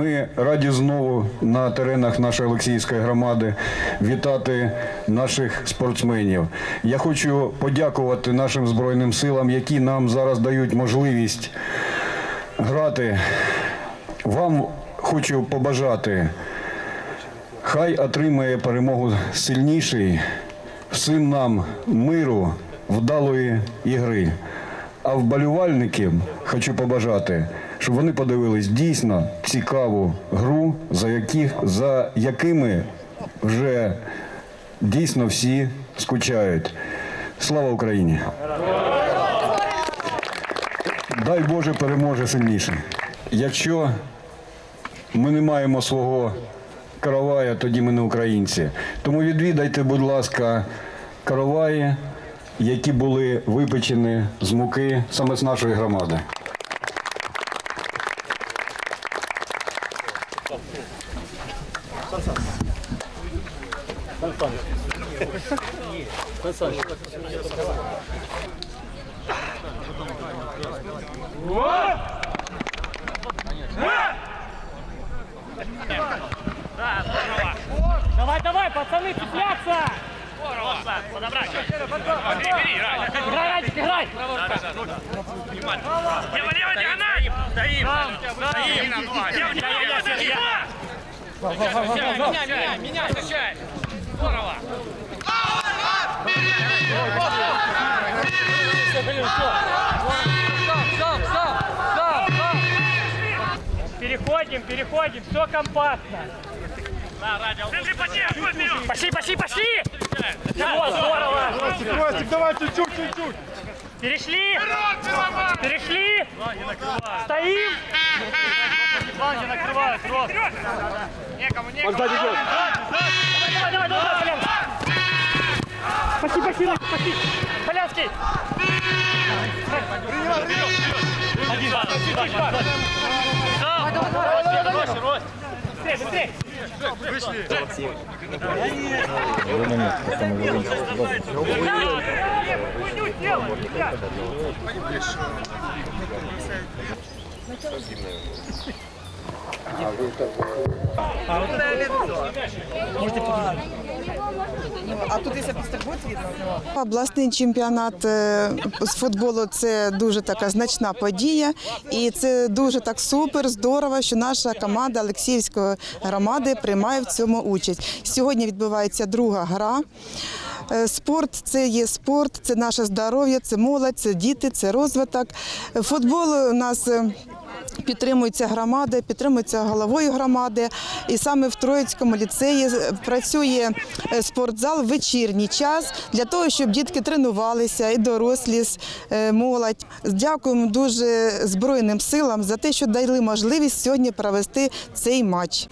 Ми раді знову на теренах нашої Олексіївської громади вітати наших спортсменів. Я хочу подякувати нашим Збройним силам, які нам зараз дають можливість грати. Вам хочу побажати. Хай отримає перемогу сильніший, всім нам миру, вдалої ігри. А вболівальникам хочу побажати, щоб вони подивились дійсно цікаву гру, за, яких, за якими вже дійсно всі скучають. Слава Україні! Дай Боже переможе сильніше. Якщо ми не маємо свого каравая, тоді ми не українці. Тому відвідайте, будь ласка, караваї, які були випечені з муки саме з нашої громади. Сан Саныч. Сан Саныч. Давай, давай, пацаны, цепляться! Здорово, Слав, подобрать. Бери, бери, Радик. Играй, Радик, играй. Да, да, да. Лево, лево, диагональ. Стоим, стоим. Стоим, лево! Меняй, меняй, меняй, встречай! Здорово! Переходим, переходим, все компактно. Пошли, пошли, пошли! Вот, здорово! Ростик, давай чуть-чуть, чуть-чуть. Перешли! Перешли! Стоим! Фланги накрывают, Рос! Некому, некому! сзади идет. Давай, давай, давай, давай, Полян! Пошли, пошли, Рос, пошли! Полянский! Один, два, два, два, два. Давай, давай, давай! Рост, рост! Быстрее, быстрее! Хуйню делай, ребят! Обласний чемпіонат е, з футболу це дуже така значна подія, і це дуже так супер, здорово, що наша команда Олексіївської громади приймає в цьому участь. Сьогодні відбувається друга гра. Е, Спорт це є спорт, це наше здоров'я, це молодь, це діти, це розвиток. Футбол у нас. Підтримується громада, підтримується головою громади. І саме в Троїцькому ліцеї е, працює е, спортзал в вечірній час для того, щоб дітки тренувалися і дорослі, е, молодь. Дякуємо дуже Збройним силам за те, що дали можливість сьогодні провести цей матч.